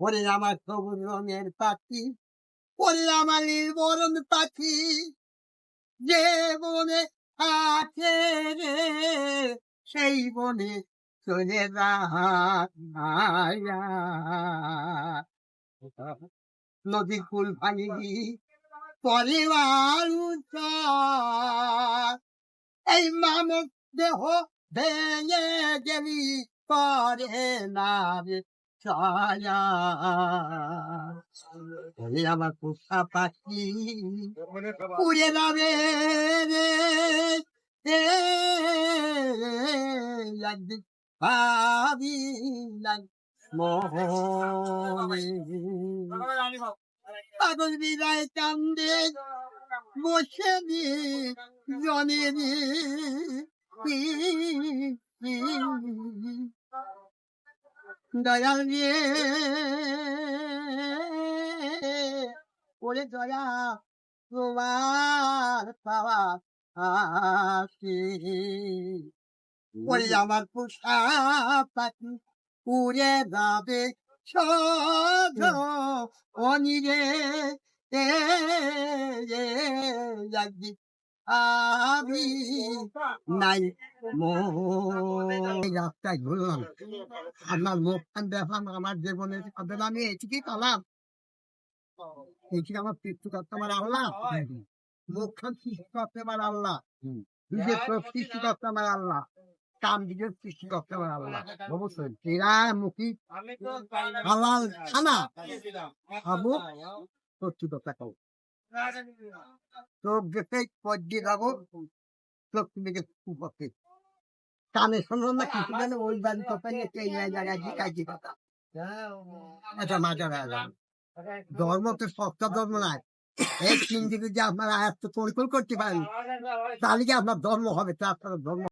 ওরে আমার সবুজ রঙের পাখি ওরে আমার বরণ পাখি যে বনে আছে রে, সেই বনে চলে নদীর কুল ভাঙি পরিবার। এই মানব দেহ ভেঙে গেলি, পরে না ছায়া ওরে আমার পোষা পাখি উড়ে যাবে রে। একদিন লাগ মোহনে পাগল বিদায় কান্দে বসে দি জনে দি দয়াল রে ওরে দয়া তোমার পাওয়া আছে ওরে আমার পোষা পাখি উড়ে যাবে সদ অনিরে। এ এ একদিন আমি এই রাস্তায় ঘুরলাম আমার মুখখান দেখলাম আমার জীবনের কথা আমি এটিকেই পালাম এটি আমার মৃত্যু করতে আমার আল্লাহ? মুখখান সৃষ্টি করতে আমার আল্লাহ? নিজের সৃষ্টি করতে আমার আল্লাহ? কাম সৃষ্টি করতে আমার আল্লাহ? অবশ্যই। এরা মুখী? হালাল খানা? খাব সত্যি কথা চোখ দেখে পদ দিয়ে চোখ দিকে উপকে কানে শুনলাম না কিছু জানে ওই বাড়ি কথা নিয়ে সেই জায়গায় জিকাইছি কথা এটা মাজা ধর্ম তো সস্তা ধর্ম নাই এই তিন দিকে যে আপনারা আয়ত্ত কন্ট্রোল করতে পারেন তাহলে কি আপনার ধর্ম হবে? তার ধর্ম